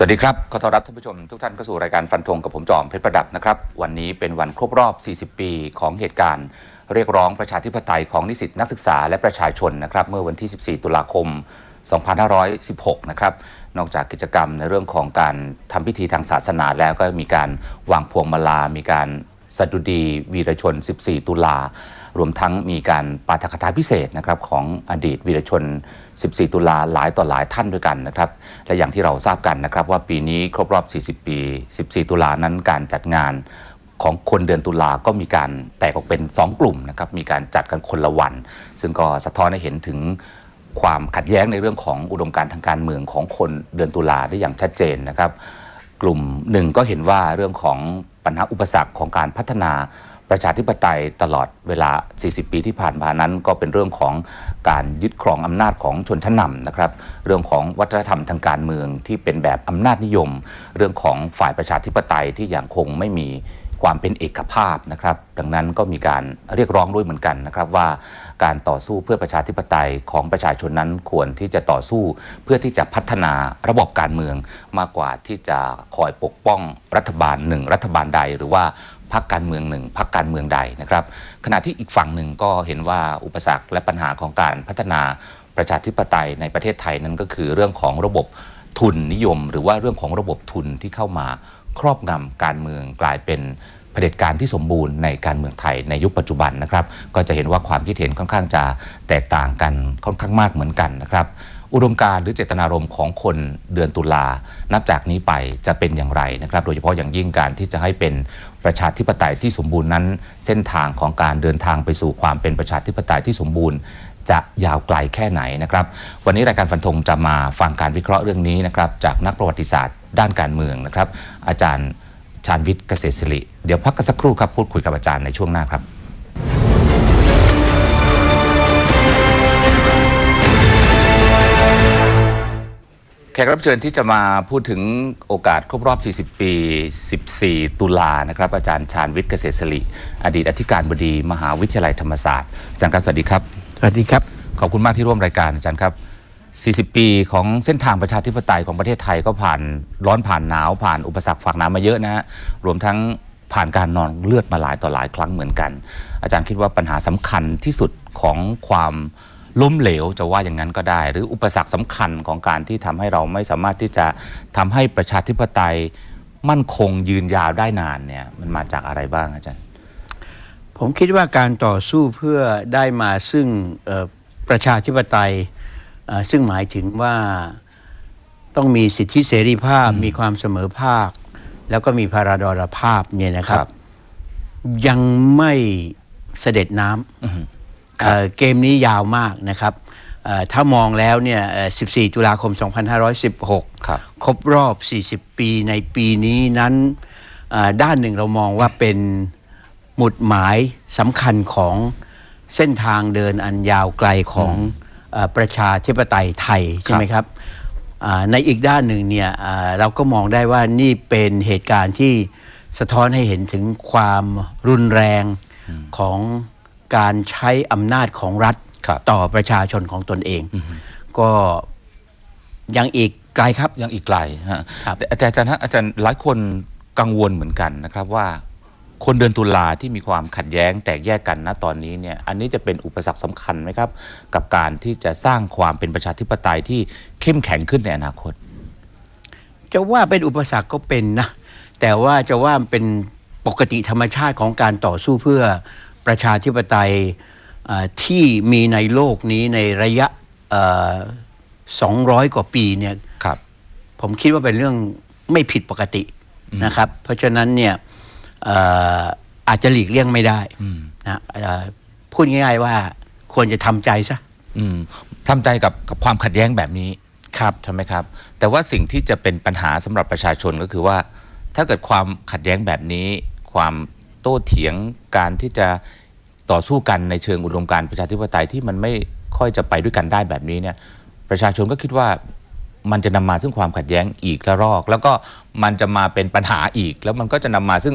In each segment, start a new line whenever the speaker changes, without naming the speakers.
สวัสดีครับ ขอต้อนรับท่านผู้ชมทุกท่านเข้าสู่รายการฟันธงกับผมจอมเพชรประดับนะครับ วันนี้เป็นวันครบรอบ 40 ปีของเหตุการณ์ เรียกร้องประชาธิปไตยของนิสิตนักศึกษาและประชาชนนะครับ เมื่อวันที่ 14 ตุลาคม 2516 นะครับ นอกจากกิจกรรมในเรื่องของการทำพิธีทางศาสนาแล้วก็มีการวางพวงมาลา มีการสดุดีวีรชน 14 ตุลา รวมทั้งมีการปาฐกถาพิเศษนะครับของอดีตวีรชน 14 ตุลาหลายต่อหลายท่านด้วยกันนะครับและอย่างที่เราทราบกันนะครับว่าปีนี้ครบรอบ 40 ปี 14 ตุลานั้นการจัดงานของคนเดือนตุลาก็มีการแตกออกเป็น 2 กลุ่มนะครับมีการจัดกันคนละวัน ซึ่งก็สะท้อนให้เห็นถึงความขัดแย้งในเรื่องของอุดมการณ์ทางการเมืองของคนเดือนตุลาได้อย่างชัดเจนนะครับ กลุ่มหนึ่งก็เห็นว่าเรื่องของปัญหาอุปสรรคของการพัฒนา ประชาธิปไตยตลอดเวลา 40 ปีที่ผ่านมานั้น ก็เป็นเรื่องของการยึดครองอำนาจของชนชั้นนำนะครับ เรื่องของวัฒนธรรมทางการเมืองที่เป็นแบบอำนาจนิยม เรื่องของฝ่ายประชาธิปไตยที่ยังคงไม่มีความเป็นเอกภาพนะครับ ดังนั้นก็มีการเรียกร้องด้วยเหมือนกันนะครับว่าการต่อสู้เพื่อประชาธิปไตยของประชาชนนั้นควรที่จะต่อสู้เพื่อที่จะพัฒนาระบบการเมือง มากกว่าที่จะคอยปกป้องรัฐบาลหนึ่งรัฐบาลใด หรือว่า พรรคการเมืองหนึ่งพรรคการเมืองใดนะครับ ขณะที่อีกฝั่งหนึ่งก็เห็นว่าอุปสรรคและปัญหาของการพัฒนาประชาธิปไตยในประเทศไทยนั้นก็คือเรื่องของระบบทุนนิยม หรือว่าเรื่องของระบบทุนที่เข้ามาครอบงำการเมืองกลายเป็นเผด็จการที่สมบูรณ์ในการเมืองไทยในยุคปัจจุบันนะครับ ก็จะเห็นว่าความคิดเห็นค่อนข้างจะแตกต่างกันค่อนข้างมากเหมือนกันนะครับ อุดมการหรือเจตนารมณ์ของคนเดือนตุลา นับจากนี้ไปจะเป็นอย่างไรนะครับ โดยเฉพาะอย่างยิ่งการที่จะให้เป็นประชาธิปไตยที่สมบูรณ์นั้น เส้นทางของการเดินทางไปสู่ความเป็นประชาธิปไตยที่สมบูรณ์จะยาวไกลแค่ไหนนะครับ วันนี้รายการฟันธงจะมาฟังการวิเคราะห์เรื่องนี้นะครับ จากนักประวัติศาสตร์ด้านการเมืองนะครับ อาจารย์ชาญวิทย์เกษตรศิริ เดี๋ยวพักกันสักครู่ครับพูดคุยกับอาจารย์ในช่วงหน้าครับ ขกรับเชิญที่จะมาพูดถึงโอกาสครบรอบ 40 ปี 14 ตุลานะครับ อาจารย์ชาญวิทย์เกษตรศิริอดีตอธิการบดี มหาวิทยาลัยธรรมศาสตร์อาจารย์ครับสวัสดีครับ
สวัสดีครับ
ขอบคุณมากที่ร่วมรายการอาจารย์ครับ 40 ปีของเส้นทางประชาธิปไตยของประเทศไทยก็ผ่านร้อนผ่านหนาวผ่านอุปสรรคฝากน้ำมาเยอะนะฮะรวมทั้งผ่านการนอนเลือดมาหลายต่อหลายครั้งเหมือนกัน อาจารย์คิดว่าปัญหาสำคัญที่สุดของความ ล้มเหลวจะว่าอย่างนั้นก็ได้ หรืออุปสรรคสำคัญของการที่ทำให้เราไม่สามารถที่จะทำให้ประชาธิปไตยมั่นคงยืนยาวได้นานเนี่ยมันมาจากอะไรบ้างอาจารย์
ผมคิดว่าการต่อสู้เพื่อได้มาซึ่งเอ่อประชาธิปไตยเอ่อซึ่งหมายถึงว่าต้องมีสิทธิเสรีภาพมีความเสมอภาค แล้วก็มีพาราดรภาพเนี่ยนะครับ
ครับ
ยังไม่เสด็จน้ำ เอ่อเกมนี้ยาวมากนะครับเอ่อถ้ามองแล้วเนี่ยเอ่อ14 ตุลาคม 2516
ครับ
ครบรอบ 40 ปีในปีนี้นั้นเอ่อด้านหนึ่งเรามองว่าเป็นหมุดหมายสำคัญของเส้นทางเดินอันยาวไกลของเอ่อประชาธิปไตยไทย ใช่ไหมครับอ่าในอีกด้านหนึ่งเนี่ยอ่าเราก็มองได้ว่านี่เป็นเหตุการณ์ที่สะท้อนให้เห็นถึงความรุนแรงของ การใช้อำนาจของรัฐ
ครับ
ต่อประชาชนของตนเอง ก็ยังอีกไกลครับ
ยังอีกไกลฮะ
ครับ
แต่แต่อาจารย์ฮะอาจารย์หลายคนกังวลเหมือนกันนะครับว่า คนเดือนตุลาที่มีความขัดแย้งแตกแยกกันณตอนนี้เนี่ยอันนี้จะเป็นอุปสรรคสำคัญไหมครับ กับการที่จะสร้างความเป็นประชาธิปไตยที่เข้มแข็งขึ้นในอนาคต
จะว่าเป็นอุปสรรคก็เป็นนะแต่ว่าจะว่ามันเป็นปกติธรรมชาติของการต่อสู้เพื่อ ประชาธิปไตยเอ่อที่มีในโลกนี้ในระยะสองร้อยกว่าปีเนี่ย
ครับ
ผมคิดว่าเป็นเรื่องไม่ผิดปกตินะครับ เพราะฉะนั้นเนี่ยเอ่ออาจจะหลีกเลี่ยงไม่ได้นะเอ่อพูดง่ายๆว่าควรจะทำใจซะ
อืมทำใจกับกับความขัดแย้งแบบนี้
ครับ
ใช่ไหมครับ แต่ว่าสิ่งที่จะเป็นปัญหาสำหรับประชาชนก็คือว่า ถ้าเกิดความขัดแย้งแบบนี้ ความ โต้เถียงการที่จะต่อสู้กันในเชิงอุดมการประชาธิปไตยที่มันไม่ค่อยจะไปด้วยกันได้แบบนี้เนี่ยประชาชนก็คิดว่ามันจะนำมาซึ่งความขัดแย้งอีกระรอก แล้วก็มันจะมาเป็นปัญหาอีก แล้วมันก็จะนำมาซึ่ง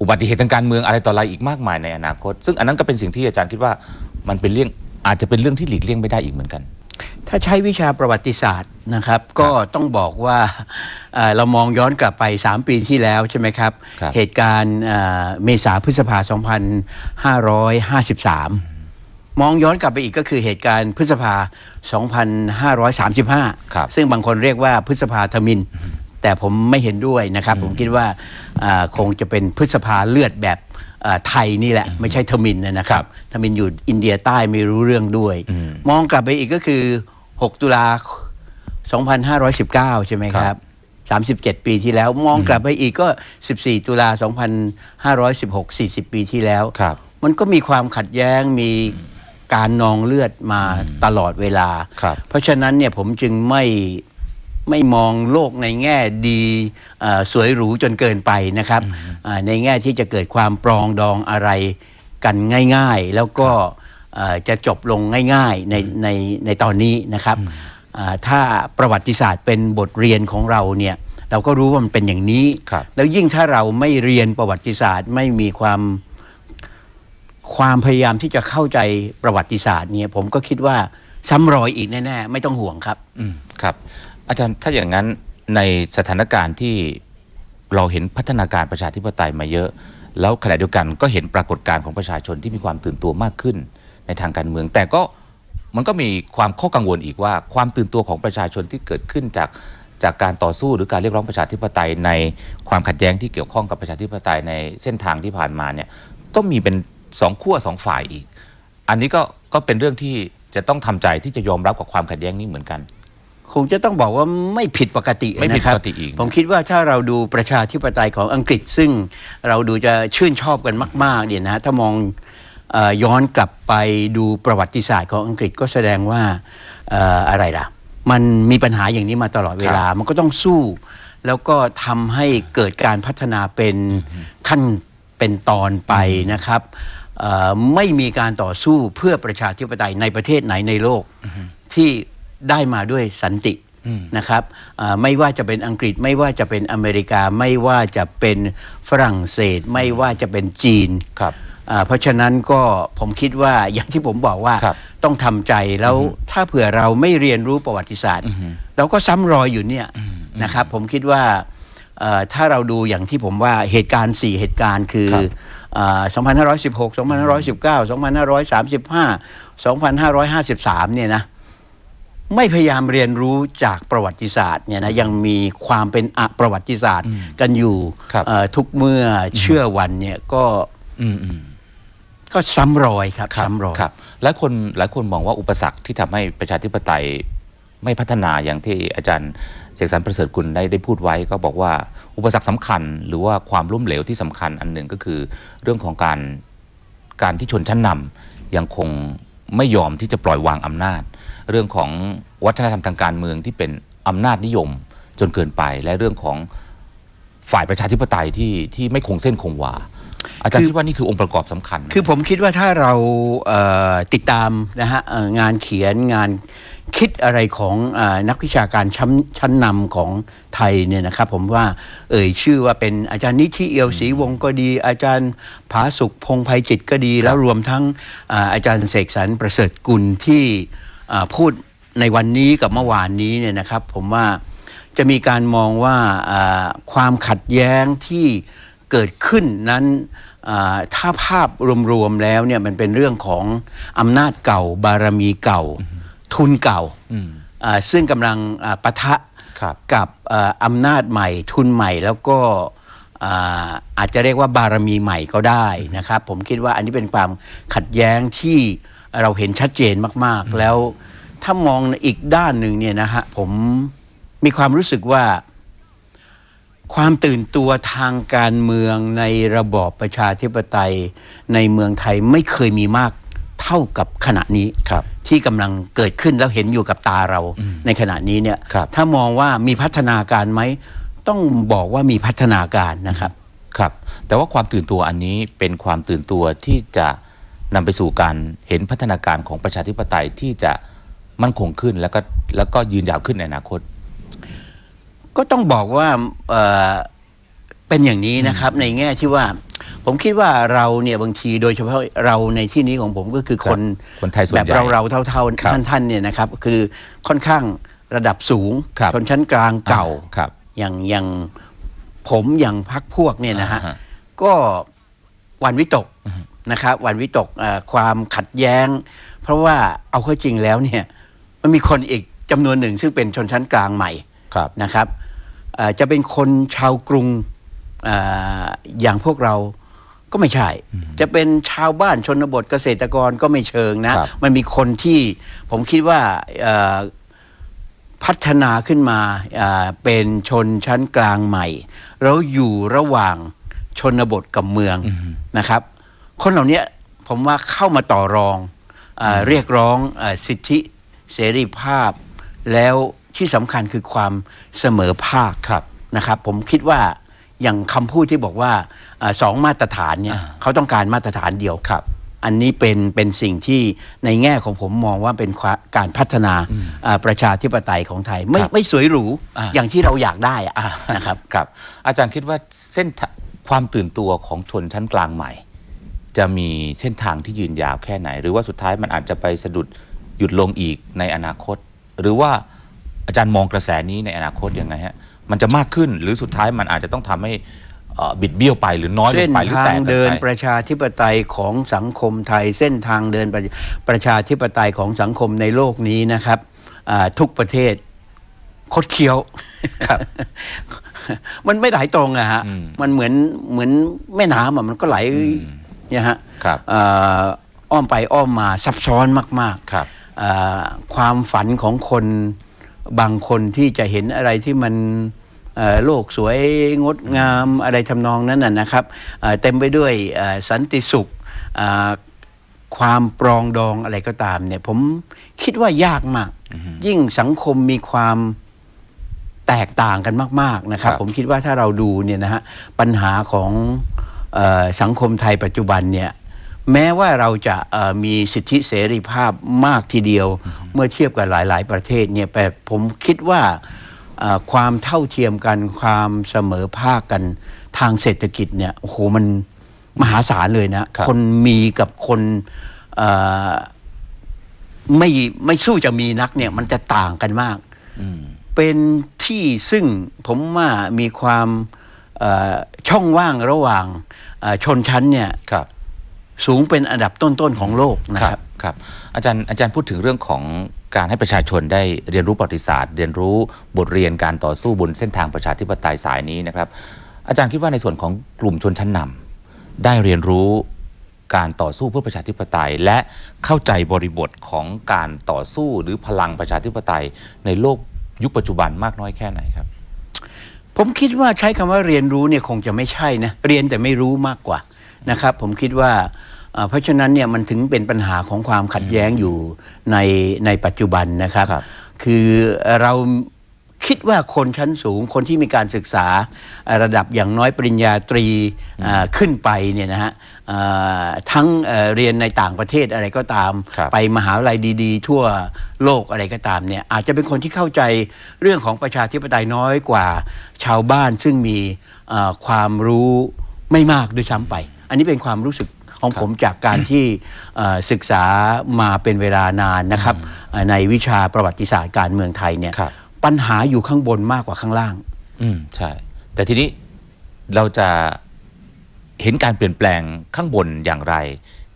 อุบัติเหตุทางการเมืองอะไรต่ออะไรอีกมากมายในอนาคต ซึ่งอันนั้นก็เป็นสิ่งที่อาจารย์คิดว่ามันเป็นเรื่องอาจจะเป็นเรื่องที่หลีกเลี่ยงไม่ได้อีกเหมือนกัน
ถ้าใช้วิชาประวัติศาสตร์นะครับก็ต้องบอกว่าเอ่อเรามองย้อนกลับไป 3 ปีที่แล้วใช่ไหมครับ
ครับ
เหตุการณ์เอ่อเมษาพฤษภา 2553 มองย้อนกลับไปอีกก็คือเหตุการณ์พฤษภา 2535
ครับ
ซึ่งบางคนเรียกว่าพฤษภาธมิน แต่ผมไม่เห็นด้วยนะครับ ผมคิดว่าอ่าคงจะเป็นพฤษภาเลือดแบบอ่า ไทยนี่แหละ ไม่ใช่ทมินนะครั
ครับบ
ทมินอยู่อินเดียใต้ไม่รู้เรื่องด้วย มองกลับไปอีกก็คือ 6 ตุลา 2519 ใช่ไหมครับ 37 ปีที่แล้วมองกลับไปอีกก็ 14 ตุลา 2516 40 ปีที่แล้ว
ครับ
มันก็มีความขัดแย้งมีการนองเลือดมาตลอดเวลา
ครับ
เพราะฉะนั้นเนี่ยผมจึงไม่ ไม่มองโลกในแง่ดีเอ่อสวยหรูจนเกินไปนะครับอ่าในแง่ที่จะเกิดความปรองดองอะไรกันง่าย ๆ แล้วก็เอ่อจะจบลงง่ายๆในในในตอนนี้นะครับอ่าถ้าประวัติศาสตร์เป็นบทเรียนของเราเนี่ยเราก็รู้ว่ามันเป็นอย่างนี้
ครับ
แล้วยิ่งถ้าเราไม่เรียนประวัติศาสตร์ไม่มีความความพยายามที่จะเข้าใจประวัติศาสตร์เนี่ยผมก็คิดว่าซ้ำรอยอีกแน่ๆ ไม่ต้องห่วงครับ
อืมครับ อาจารย์ถ้าอย่างนั้นในสถานการณ์ที่เราเห็นพัฒนาการประชาธิปไตยมาเยอะ แล้วขณะเดียวกันก็เห็นปรากฏการณ์ของประชาชนที่มีความตื่นตัวมากขึ้นในทางการเมือง แต่ก็มันก็มีความข้อกังวลอีกว่า ความตื่นตัวของประชาชนที่เกิดขึ้นจากจากการต่อสู้หรือการเรียกร้องประชาธิปไตยในความขัดแย้งที่เกี่ยวข้องกับประชาธิปไตยในเส้นทางที่ผ่านมาเนี่ยก็มีเป็นสองขั้วสองฝ่ายอีก อันนี้ก็ก็เป็นเรื่องที่จะต้องทำใจที่จะยอมรับกับความขัดแย้งนี้เหมือนกัน
คงจะต้องบอกว่าไม่ผิดปกติ
ไม่ผิด
นะครับ
ปกติอีก
ผมคิดว่าถ้าเราดูประชาธิปไตยของอังกฤษ ซึ่งเราดูจะชื่นชอบกันมาก ๆ เนี่ยนะถ้ามองเออย้อนกลับไปดูประวัติศาสตร์ของอังกฤษก็แสดงว่าเอ่ออะไรล่ะ มันมีปัญหาอย่างนี้มาตลอดเวลา มันก็ต้องสู้ แล้วก็ทำให้เกิดการพัฒนาเป็นขั้นเป็นตอนไปนะครับเอ่อไม่มีการต่อสู้เพื่อประชาธิปไตยในประเทศไหนในโลกที่ ได้มาด้วยสันตินะครับอ่าไม่ว่าจะเป็นอังกฤษไม่ว่าจะเป็นอเมริกาไม่ว่าจะเป็นฝรั่งเศส ไม่ว่าจะเป็นจีน
ครับ
อ่าเพราะฉะนั้นก็ผมคิดว่าอย่างที่ผมบอกว่า
ครับ
ต้องทำใจแล้วถ้าเผื่อเราไม่เรียนรู้ประวัติศาสตร์ เราก็ซ้ำรอยอยู่เนี่ยนะครับ ผมคิดว่าเอ่อถ้าเราดูอย่างที่ผมว่าเหตุการณ์ 4 เหตุการณ์คือ
ครับ
อ่า2516 2519 2535 2553 เนี่ยนะ ไม่พยายามเรียนรู้จากประวัติศาสตร์เนี่ยนะยังมีความเป็นอประวัติศาสตร์กันอยู่
ครับ
เอ่อทุกเมื่อเชื่อวันเนี่ยก็
อืมอืม
ก็ซ้ำรอยครับซ้ำรอย
ครับหลายคนหลายคนมองว่าอุปสรรคที่ทำให้ประชาธิปไตยไม่พัฒนาอย่างที่อาจารย์เสกสรรประเสริฐกุลได้ได้พูดไว้ ก็บอกว่าอุปสรรคสำคัญ หรือว่าความล้มเหลวที่สำคัญอันหนึ่งก็คือ เรื่องของการการที่ชนชั้นนำยังคง ไม่ยอมที่จะปล่อยวางอำนาจ เรื่องของวัฒนธรรมทางการเมืองที่เป็นอำนาจนิยมจนเกินไป และเรื่องของฝ่ายประชาธิปไตยที่ที่ไม่คงเส้นคงวา อาจารย์
คือ
คิดว่านี่คือองค์ประกอบสำคัญไหม
คือผมคิดว่าถ้าเราเอ่อติดตามนะฮะเอ่องานเขียนงานคิดอะไรของเออนักวิชาการชั้นชั้นนำของไทยเนี่ยนะครับ ผมว่าเอ่ยชื่อว่าเป็นอาจารย์นิธิเอียวศรีวงศ์ก็ดี อาจารย์ผาสุขพงษ์ภัยจิตก็ดี แล้วรวมทั้งอ่าอาจารย์เสกสรรประเสริฐกุลที่อ่าพูดในวันนี้กับเมื่อวานนี้เนี่ยนะครับ ผมว่าจะมีการมองว่าอ่าความขัดแย้งที่ เกิดขึ้นนั้นอ่าถ้าภาพรวมๆแล้วเนี่ยมันเป็นเรื่องของอำนาจเก่า บารมีเก่า ทุนเก่า
อืม
อ่าซึ่งกำลังอ่าปะทะ
ครับ
กับอ่าอำนาจใหม่ ทุนใหม่แล้วก็อ่าอาจจะเรียกว่าบารมีใหม่ก็ได้นะครับ ผมคิดว่าอันนี้เป็นความขัดแย้งที่เราเห็นชัดเจนมาก ๆ แล้วถ้ามองในอีกด้านหนึ่งเนี่ยนะฮะผมมีความรู้สึกว่า ความตื่นตัวทางการเมืองในระบอบประชาธิปไตยในเมืองไทยไม่เคยมีมากเท่ากับขณะนี้
ครับ
ที่กำลังเกิดขึ้นแล้วเห็นอยู่กับตาเราในขณะนี้เนี่ย
ครับ
ถ้ามองว่ามีพัฒนาการไหมต้องบอกว่ามีพัฒนาการนะครับ
ครับ แต่ว่าความตื่นตัวอันนี้เป็นความตื่นตัวที่จะนำไปสู่การเห็นพัฒนาการของประชาธิปไตยที่จะมั่นคงขึ้นแล้วก็แล้วก็ยืนยาวขึ้นในอนาคต
ก็ต้องบอกว่าเอ่อเป็นอย่างนี้นะครับ ในแง่ที่ว่าผผมคิดว่าเราเนี่ยบางทีโดยเฉพาะเราในที่นี้ของผมก็คือคน
คนไทยส่วน
แบบ
ใหญ่
เราเราๆเท่า
ครับ
ๆท่านท่านๆเนี่ยนะครับ คือค่อนข้างระดับสูง
ครับ
ชนชั้นกลางเก่า
ครับ
อย่างอย่างผมอย่างพักพวกเนี่ยนะฮะ
อ่าฮะ
ก็หวันวิตกนะครับหวันวิตกเอ่อความขัดแย้ง เพราะว่าเอาเข้าจริงแล้วเนี่ยมันมีคนอีกจำนวนหนึ่งซึ่งเป็นชนชั้นกลางใหม่
ครับ
นะครับเอ่อ จะเป็นคนชาวกรุงเอออย่างพวกเราก็ไม่ใช่ จะเป็นชาวบ้านชนบทเกษตรกรก็ไม่เชิงนะ
ครับ
มันมีคนที่ผมคิดว่าเอ่อพัฒนาขึ้นมาเอ่อเป็นชนชั้นกลางใหม่แล้วอยู่ระหว่างชนบทกับเมืองนะครับ คนเหล่านี้ผมว่าเข้ามาต่อรองเออเรียกร้องเออสิทธิเสรีภาพแล้ว ที่สำคัญคือความเสมอภาค
ครับ
นะครับ ผมคิดว่าอย่างคำพูดที่บอกว่าเออสองมาตรฐานเนี่ย
อ่า
เขาต้องการมาตรฐานเดียว
ครับ
อันนี้เป็นเป็นสิ่งที่ในแง่ของผมมองว่าเป็นควาการพัฒนาเอ่อประชาธิปไตยของไทย ไม่
ครับ
ไม่สวยหรู
อ่า
อย่างที่เราอยากได้อะ
อ่า
นะครับ
ครับ อาจารย์คิดว่าเส้นทางความตื่นตัวของชนชั้นกลางใหม่ จะมีเส้นทางที่ยืนยาวแค่ไหน หรือว่าสุดท้ายมันอาจจะไปสะดุดหยุดลงอีกในอนาคต หรือว่า อาจารย์มองกระแสนี้ในอนาคตยังไงฮะมันจะมากขึ้นหรือสุดท้ายมันอาจจะต้องทำให้เอ่อบิดเบี้ยวไปหรือน้อยล
เส้
ง
น
ไปหรือ
ทา
แต
ง
กกัน
เดิน
ไป
ประชาธิปไตยของสังคมไทย เส้นทางเดินประประชาธิปไตยของสังคมในโลกนี้นะครับอ่าทุกประเทศคดเคี้ยว
ครับ
มันไม่ไหลตรงอะฮะ
อืม
มันเหมือนเหมือนแม่น้ำอะมันก็ไหลเนี่ยฮะ
ครับ
อ่าอ้อมไปอ้อมมาซับซ้อนมาก ๆ
ครับ
อ่าความฝันของคน บางคนที่จะเห็นอะไรที่มันเอ่อโลกสวยงดงามอะไรทำนองนั้นนะนะครับเอ่อเต็มไปด้วยเอ่อสันติสุขอ่าความปรองดองอะไรก็ตามเนี่ยผมคิดว่ายากมาก ยิ่งสังคมมีความแตกต่างกันมาก ๆนะครับ
ครับ
ผมคิดว่าถ้าเราดูเนี่ยนะฮะปัญหาของเออสังคมไทยปัจจุบันเนี่ย แม้ว่าเราจะเอ่อมีสิทธิเสรีภาพมากทีเดียว เมื่อเทียบกับหลาย ๆ ประเทศเนี่ยแต่ผมคิดว่าเอ่อความเท่าเทียมกันความเสมอภาคกันทางเศรษฐกิจเนี่ยโอ้โหมันมหาศาลเลยนะ
ครับ
คนมีกับคนเอ่อไม่ไม่สู้จะมีนักเนี่ยมันจะต่างกันมาก
อืม
เป็นที่ซึ่งผมว่ามีความเอ่อช่องว่างระหว่างเอ่อชนชั้นเนี่ย
ครับ
สูงเป็นอันดับต้นๆของโลกนะครับ
ครับอาจารย์อาจารย์พูดถึงเรื่องของการให้ประชาชนได้เรียนรู้ประวัติศาสตร์ เรียนรู้บทเรียนการต่อสู้บนเส้นทางประชาธิปไตยสายนี้นะครับ อาจารย์คิดว่าในส่วนของกลุ่มชนชั้นนำได้เรียนรู้การต่อสู้เพื่อประชาธิปไตย และเข้าใจบริบทของการต่อสู้หรือพลังประชาธิปไตย ในโลกยุคปัจจุบันมากน้อยแค่ไหนครับ
ผมคิดว่าใช้คำว่าเรียนรู้เนี่ยคงจะไม่ใช่นะเรียนแต่ไม่รู้มากกว่า นะครับ ผมคิดว่าเอ่อเพราะฉะนั้นเนี่ยมันถึงเป็นปัญหาของความขัดแย้งอยู่ในในปัจจุบันนะครับ
ครับ
คือเราคิดว่าคนชั้นสูงคนที่มีการศึกษาเอ่อระดับอย่างน้อยปริญญาตรีอ่าขึ้นไปเนี่ยนะฮะเอ่อทั้งเอ่อเรียนในต่างประเทศอะไรก็ตาม
ครับ
ไปมหาวิทยาลัยดี ๆ ทั่วโลกอะไรก็ตามเนี่ยอาจจะเป็นคนที่เข้าใจเรื่องของประชาธิปไตยน้อยกว่าชาวบ้านซึ่งมีเอ่อความรู้ไม่มากด้วยซ้ำไป อันนี้เป็นความรู้สึกของผมจากการที่เอ่อศึกษามาเป็นเวลานานนะครับเอ่อในวิชาประวัติศาสตร์การเมืองไทยเนี่ย
ครับ
ปัญหาอยู่ข้างบนมากกว่าข้างล่าง
อืมใช่ แต่ทีนี้เราจะเห็นการเปลี่ยนแปลงข้างบนอย่างไร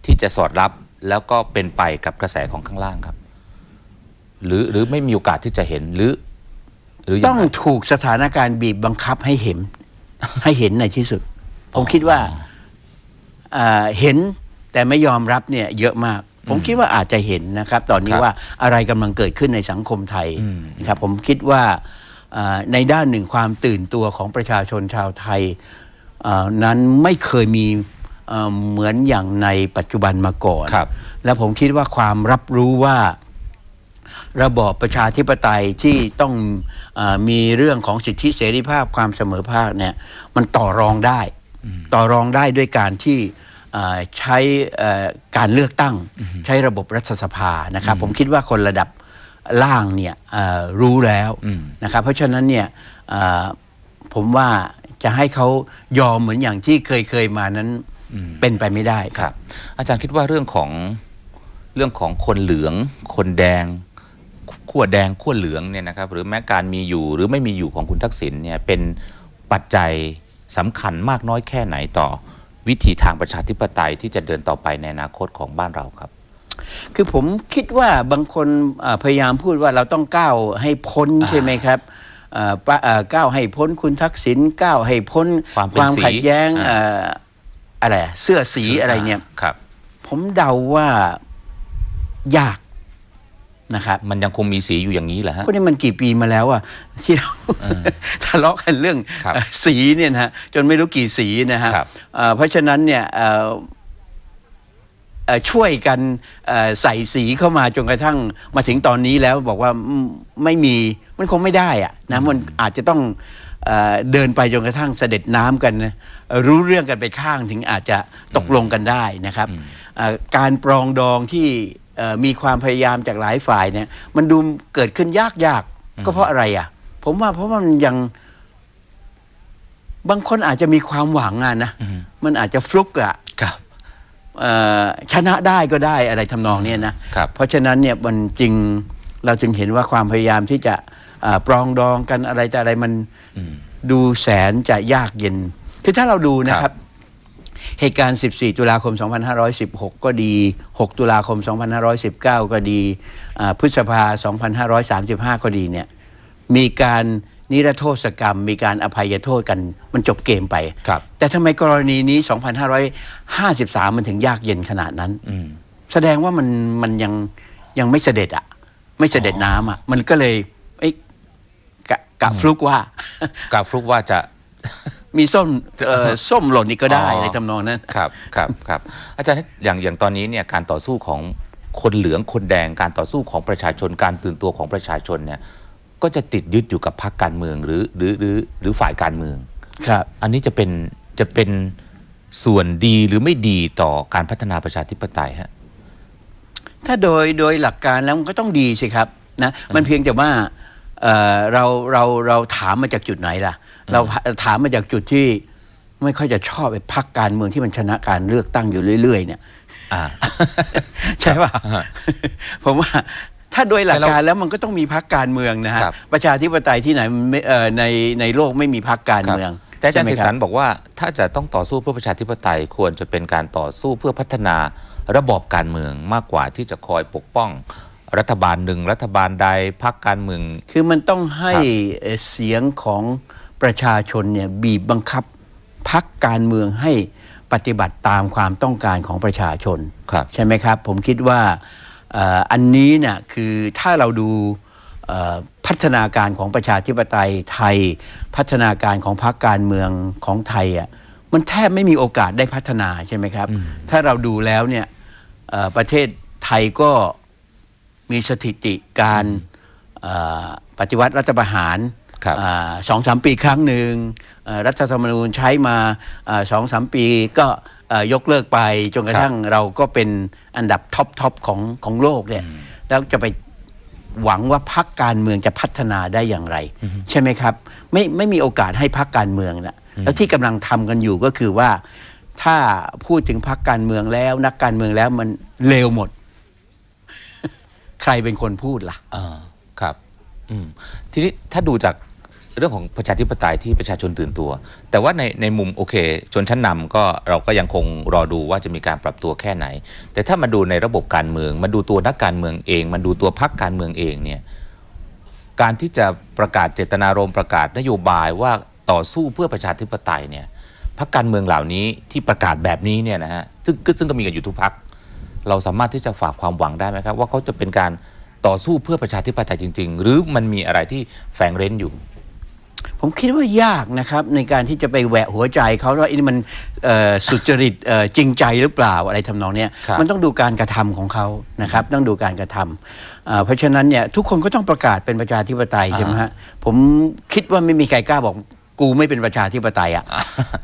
ที่จะสอดรับแล้วก็เป็นไปกับกระแสของข้างล่างครับ หรือหรือไม่มีโอกาสที่จะเห็นหรือหรือยั
ต้อง
ไง
ถูกสถานการณ์บีบบังคับให้เห็น ให้เห็นในที่สุด ผมคิดว่า เอ่อเห็นแต่ไม่ยอมรับเนี่ยเยอะมาก ผมคิดว่าอาจจะเห็นนะครับ ตอนนี้
ครับ
ว่าอะไรกำลังเกิดขึ้นในสังคมไทย
อืม
นะครับผมคิดว่าเอ่อในด้านหนึ่งความตื่นตัวของประชาชนชาวไทยเอ่อนั้นไม่เคยมีเอ่อเหมือนอย่างในปัจจุบันมาก่อน
ครับ
และผมคิดว่าความรับรู้ว่าระบอบประชาธิปไตยที่ต้องเออมีเรื่องของสิทธิเสรีภาพความเสมอภาคเนี่ยมันต่อรองได้ ต่อรองได้ด้วยการที่เอ่อใช้เอ่อการเลือกตั้งใช้ระบบรัฐสภานะครับ ผมคิดว่าคนระดับล่างเนี่ยเอ่อรู้แล้ว
อืม
นะครับเพราะฉะนั้นเนี่ยเอ่อผมว่าจะให้เขายอมเหมือนอย่างที่เคยเคยมานั้นเป็นไปไม่ได้
ครับ อาจารย์คิดว่าเรื่องของเรื่องของคนเหลือง คนแดงขั้วแดงขั้วเหลืองเนี่ยนะครับหรือแม้การมีอยู่หรือไม่มีอยู่ของคุณทักษิณเนี่ยเป็นปัจจัย สำคัญมากน้อยแค่ไหนต่อวิถีทางประชาธิปไตยที่จะเดินต่อไปในอนาคตของบ้านเราครับ
คือผมคิดว่าบางคนอ่าพยายามพูดว่าเราต้องก้าวให้พ้นใช่ไหมครับอ่าปะอ่าก้าวให้พ้นคุณทักษิณก้าวให้พ้น
ความเป็นสี
ขัดแย้ง
อ่า
อ่าอะไรอะเสื้อสีอะไรเนี่ย
ครับ
ผมเดาว่ายาก นะครับ
มันยังคงมีสีอยู่อย่างนี้แหละฮะ
ก็นี่มันกี่ปีมาแล้วอะที่เราทะเลาะกันเรื่อง
ครับ
เอ่อสีเนี่ยนะฮะจนไม่รู้กี่สีนะฮะ
ครับ
เอ่อเพราะฉะนั้นเนี่ยเอ่อเอ่อช่วยกันเอ่อใส่สีเข้ามาจนกระทั่งมาถึงตอนนี้แล้วบอกว่าอืมไม่มีมันคงไม่ได้อะนะมันอาจจะต้องเอ่อเดินไปจนกระทั่งเสด็จน้ำกันนะเอ่อรู้เรื่องกันไปข้างถึงอาจจะตกลงกันได้นะครับเอ่อการปรองดองที่เอ่อ มีความพยายามจากหลายฝ่ายเนี่ย มันดูเกิดขึ้นยากยากๆก็เพราะอะไรอะ ผมว่าเพราะมันยังบางคนอาจจะมีความหวังอะนะ
อืม
มันอาจจะฟลุกอะ
ครับ
เอ่อชนะได้ก็ได้อะไรทำนองเนี้ยนะ
ครับ
เพราะฉะนั้นเนี่ยมันจริงเราจึงเห็นว่าความพยายามที่จะอ่าปรองดองกันอะไรแต่อะไรมัน
อืม
ดูแสนจะยากเย็น คือถ้าเราดูนะค
ครั
รับ
บ
เหตุการณ์ 14 ตุลาคม 2516 ก็ดี 6 ตุลาคม 2519 ก็ดีอ่าพฤษภา 2535 ก็ดีเนี่ยมีการนิรโทษกรรม มีการอภัยโทษกันมันจบเกมไป
ครับ
แต่ทำไมกรณีนี้ 2553 มันถึงยากเย็นขนาดนั้น
อืม
แสดงว่ามันมันยังยังไม่เสด็จอะไม่เสด็จน้ำอะมันก็เลยเอ้ยกะกะฟลุกว่า
กาฟลุกว่าจะ
มีส้มเอ่อส้มหล่นอีกก็ได้
อ๋ออ
อะไรทำนองนั้น
ครับครับครับอาจารย์อย่างอย่างตอนนี้เนี่ยการต่อสู้ของคนเหลืองคนแดงการต่อสู้ของประชาชนการตื่นตัวของประชาชนเนี่ยก็จะติดยึดอยู่กับพรรคการเมืองหรือหรือหรือหรือฝ่ายการเมือง
ครับ
อันนี้จะเป็นจะเป็นส่วนดีหรือไม่ดีต่อการพัฒนาประชาธิปไตยฮะ
ถ้าโดยโดยหลักการแล้วมันก็ต้องดีสิครับนะมันเพียงแต่ว่าเอ่อเราเราเราถามมาจากจุดไหนล่ะ เราถามมาจากจุดที่ไม่ค่อยจะชอบไอ้พรรคการเมืองที่มันชนะการเลือกตั้งอยู่เรื่อย ๆ เนี่ย
อ่า
ใช่ป่ะ
ฮะ
ผมว่าถ้าโดยหลักการแล้วมันก็ต้องมีพรรคการเมืองนะฮะ
ครับ
ประชาธิปไตยที่ไหนมันไม่เอ่อในในโลกไม่มีพรรคการ
ครับ
เมือง
แต่อาจารย์
ใช่
เส
ไหม
ก
ค
สร
บ
รบอกว่าถ้าจะต้องต่อสู้เพื่อประชาธิปไตยควรจะเป็นการต่อสู้เพื่อพัฒนาระบอบการเมืองมากกว่าที่จะคอยปกป้องรัฐบาลหนึ่งรัฐบาลใดพรรคการเมือง
คือมันต้องให้
ครับ
เอ่อเสียงของ ประชาชนเนี่ยบีบบังคับพักการเมืองให้ปฏิบัติตามความต้องการของประชาชน
ครับ
ใช่ไหมครับ ผมคิดว่าเอ่ออันนี้เนี่ยคือถ้าเราดูเอ่อพัฒนาการของประชาธิปไตยไทย พัฒนาการของพรรคการเมืองของไทยอะมันแทบไม่มีโอกาสได้พัฒนาใช่ไหมครับ ถ้าเราดูแล้วเนี่ยเอ่อประเทศไทยก็มีสถิติการเอ่อปฏิวัติรัฐประหาร
ครับ
อา สองสามปีครั้งหนึ่งเอ่อรัฐธรรมนูญใช้มาอาสองสามปีก็เอ่อยกเลิกไปจนกระทั่งเราก็เป็นอันดับท็อปทอปของของโลกเนี่ยแล้วจะไปหวังว่าพรรคการเมืองจะพัฒนาได้อย่างไร ใช่ไหมครับ ไม่ไม่มีโอกาสให้พรรคการเมืองนะแล้วที่กำลังทำกันอยู่ก็คือว่า ถ้าพูดถึงพรรคการเมืองแล้ว นักการเมืองแล้วมันเลวหมด ใครเป็นคนพูดล่ะ
อ่าครับ อืมทีนี้ถ้าดูจาก เรื่องของประชาธิปไตยที่ประชาชนตื่นตัว แต่ว่าในในมุมโอเค ชนชั้นนำก็เราก็ยังคงรอดูว่าจะมีการปรับตัวแค่ไหน แต่ถ้ามาดูในระบบการเมือง มาดูตัวนักการเมืองเอง มาดูตัวพรรคการเมืองเองเนี่ยการที่จะประกาศเจตนารมณ์ประกาศนโยบายว่าต่อสู้เพื่อประชาธิปไตยเนี่ยพรรคการเมืองเหล่านี้ที่ประกาศแบบนี้เนี่ยนะฮะซึ่งซึ่งก็มีกันอยู่ทุกพรรคเราสามารถที่จะฝากความหวังได้ไหมครับ ว่าเขาจะเป็นการต่อสู้เพื่อประชาธิปไตยจริง ๆ หรือมันมีอะไรที่แฝงเร้นอยู่
ผมคิดว่ายากนะครับในการที่จะไปแหวะหัวใจเขาว่าอันนี้มันเอ่อสุจริตเอ่อจริงใจหรือเปล่าอะไรทำนองเนี้ย
ครับ
มันต้องดูการกระทำของเขานะครับต้องดูการกระทำเอ่อเพราะฉะนั้นเนี่ยทุกคนก็ต้องประกาศเป็นประชาธิปไตยใช่ไหมฮะผมคิดว่าไม่มีใครกล้าบอกกูไม่เป็นประชาธิปไตยอะ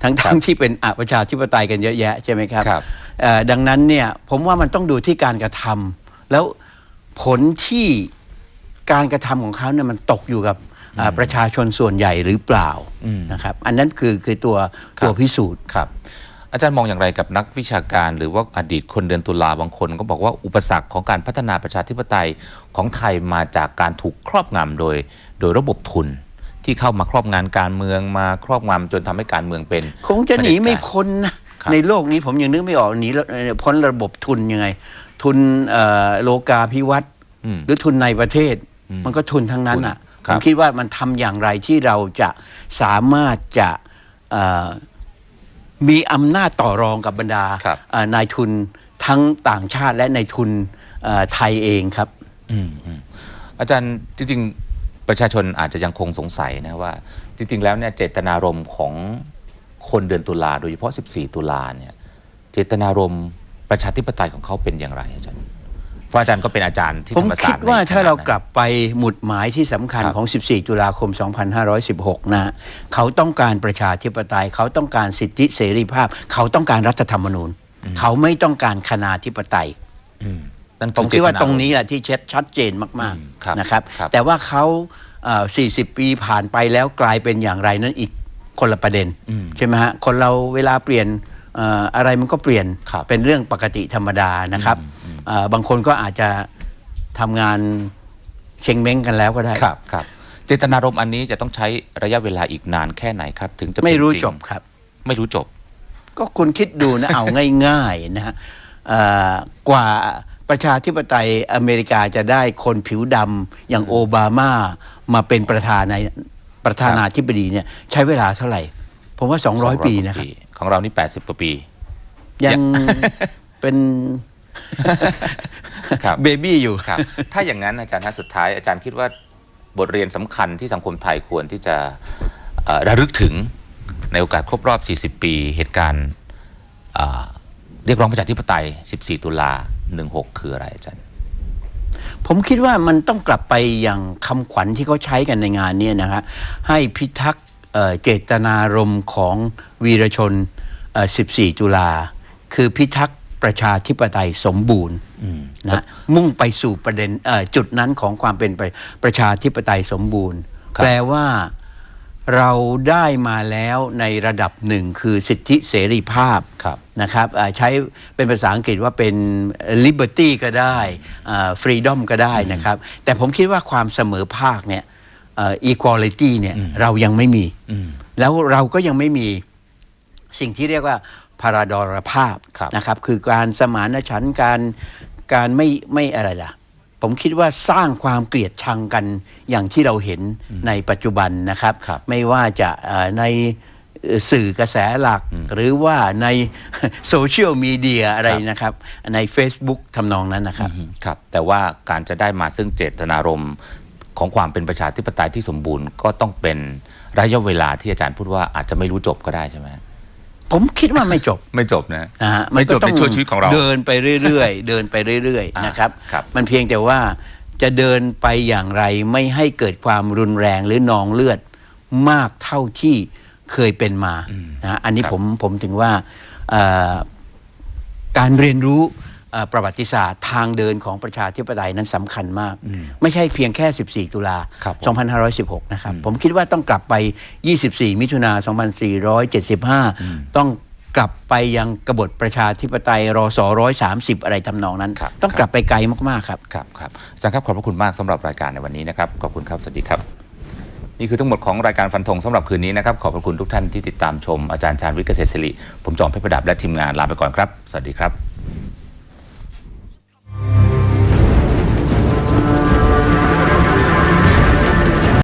ทั้งทั้งที่เป็นอประชาธิปไตยกันเยอะแยะใช่ไหมครับ
ครับ
เอ่อดังนั้นเนี่ยผมว่ามันต้องดูที่การกระทำแล้วผลที่การกระทำของเขาเนี่ยมันตกอยู่กับอ่า ประชาชนส่วนใหญ่หรือเปล่า
อืม
นะครับ อันนั้นคือคือตัว
ครับ
ตัวพิสูจน์
ครับ อาจารย์มองอย่างไรกับนักวิชาการหรือว่าอดีตคนเดือนตุลาบางคน ก็บอกว่าอุปสรรคของการพัฒนาประชาธิปไตยของไทยมาจากการถูกครอบงำโดย โดยระบบทุนที่เข้ามาครอบงานการเมืองมาครอบงำจนทำให้การเมืองเป็น
คงจะหนีไม่
เผด็จการ
พ้นนะ
ครับ
ในโลกนี้ผมยังนึกไม่ออกหนีแล้วเอ่อพ้นระบบทุนยังไง ทุนเอ่อโลกาภิวัตน์
อืม
หรือทุนในประเทศ
อืม
มันก็ทุนทั้งนั้นอะ
ทุน
ผ
ครับ
มคิดว่ามันทำอย่างไรที่เราจะสามารถจะเอ่อมีอำนาจต่อรองกับบรรดา
ครับ
เอ่อนายทุนทั้งต่างชาติและนายทุนเอ่อไทยเองครับ
อืมอืมอาจารย์จริงๆประชาชนอาจจะยังคงสงสัยนะว่า จริงๆ แล้วเนี่ยเจตนารมณ์ของคนเดือนตุลาโดยเฉพาะ 14 ตุลาเนี่ย เจตนารมณ์ประชาธิปไตยของเขาเป็นอย่างไรอาจารย์ เพราะอาจารย์ก็เป็นอาจารย์ที่
ผม
ธรรมศา
คิ
ส
ด
ตร์
ว่า
ใน
ถ้าเรา
ขณะนั้น
กลับไปหมุดหมายที่สำคัญ
ครับ
ของ 14 ตุลาคม 2516นะเขาต้องการประชาธิปไตย เขาต้องการสิทธิเสรีภาพ เขาต้องการรัฐธรรมนูญ เขาไม่ต้องการคณาธิปไตย
อืมนั่น
ผม
อ
คิดว่า
เจ
ตรง
มณ์
นี้แหละที่ชัดชัดเจนมาก
อืมครับ
ๆนะครับ
ครับ
แต่ว่าเขาเอ่อ40 ปีผ่านไปแล้วกลายเป็นอย่างไรนั้นอีกคนละประเด็น
อืม
ใช่ไหมฮะคนเราเวลาเปลี่ยนเอ่ออะไรมันก็เปลี่ยน
ครับ
เป็นเรื่องปกติธรรมดานะครับเอ่อ บางคนก็อาจจะทำงานเชงเม้งกันแล้วก็ได้
ครับครับเจตนารมณ์อันนี้จะต้องใช้ระยะเวลาอีกนานแค่ไหนครับ ถึงจะเป็น
ไม่รู้
ง
จบครับ
ไม่รู้จบ
ก็คุณคิดดูนะ เอาง่ายๆนะฮะเอ่อกว่าประชาธิปไตยอเมริกาจะได้คนผิวดำอย่างโอบามามาเป็นประธานในประธานาธิบดีเนี่ย ใช้เวลาเท่าไหร่ ผมว่า 200 ปีนะครับ
ของเรานี่ 80กว่าปี
ยัง เป็น
ครับ
เบบี้อยู่
ครับ ถ้าอย่างนั้นอาจารย์ฮะสุดท้ายอาจารย์คิดว่าบทเรียนสำคัญที่สังคมไทยควรที่จะเอ่อระลึกถึงในโอกาสครบรอบ 40 ปีเหตุการณ์เอ่อเรียกร้องประชาธิปไตย 14 ตุลา 16 คืออะไรอาจารย์
ผมคิดว่ามันต้องกลับไปอย่างคำขวัญที่เขาใช้กันในงานเนี้นะฮะให้พิทักษ์เอ่อเจตนารมณ์ของวีรชนเอ่อ14 ตุลา คือพิทักษ์ ประชาธิปไตยสมบูรณ์นะมุ่งไปสู่ประเด็นเอ่อจุดนั้นของความเป็นประประชาธิปไตยสมบูรณ์
ครับ
แปลว่าเราได้มาแล้วในระดับหนึ่งคือสิทธิเสรีภาพ
ครับ
นะครับอ่าใช้เป็นภาษาอังกฤษว่าเป็น liberty ก็ได้อ่า freedom ก็ได้นะครับ แต่ผมคิดว่าความเสมอภาคเนี่ยเอ่อ equality เนี่ยเรายังไม่มี แล้วเราก็ยังไม่มีสิ่งที่เรียกว่า พาราดรภาพ
ครับ
นะครับ คือการสมานฉันท์การการไม่ไม่อะไรล่ะ ผมคิดว่าสร้างความเกลียดชังกันอย่างที่เราเห็นในปัจจุบันนะครับ
ครับ
ไม่ว่าจะเอ่อในเอ่อสื่อกระแสหลักหรือว่าในโซเชียลมีเดียอะไรนะครับ ใน Facebook ทำนองนั้นนะครับ
อืมครับ แต่ว่าการจะได้มาซึ่งเจตนารมณ์ของความเป็นประชาธิปไตยที่สมบูรณ์ก็ต้องเป็นระยะเวลาที่อาจารย์พูดว่าอาจจะไม่รู้จบก็ได้ใช่ไหม
ผมคิดว่าไม่จบ
ไม่จบนะ
นะฮะ
ไม่จบ
ก็
ใน
ต้
ช่วงชีวิตของเรา
เดินไปเรื่อยๆ เดินไปเรื่อย
อ่า
ๆนะครับ
ครับ
มันเพียงแต่ว่าจะเดินไปอย่างไรไม่ให้เกิดความรุนแรงหรือนองเลือดมากเท่าที่เคยเป็นมานะฮะอันนี้
ครับ
ผมผมถึงว่าเอ่อการเรียนรู้เอ่อ ประวัติศาสตร์ทางเดินของประชาธิปไตยนั้นสำคัญมาก ไม่ใช่เพียงแค่ 14 ตุลา
ครับผม
2516 นะครับ ผมคิดว่าต้องกลับไป 24 มิถุนา 2475 ต้องกลับไปยังกบฏประชาธิปไตยรศ130อะไรทำนองนั้น
ครับ
ต้อง
ครับ
กลับไปไกลมากๆครับ
ครับครับอาจารย์ครับขอบพระคุณมากสำหรับรายการในวันนี้นะครับขอบคุณครับสวัสดีครับนี่คือทั้งหมดของรายการฟันธงสำหรับคืนนี้นะครับ ขอบพระคุณทุกท่านที่ติดตามชมอาจารย์ชาญวิทย์เกษตรศิริผมจอมเพชรประดับและทีมงานลาไปก่อนครับ สวัสดีครับ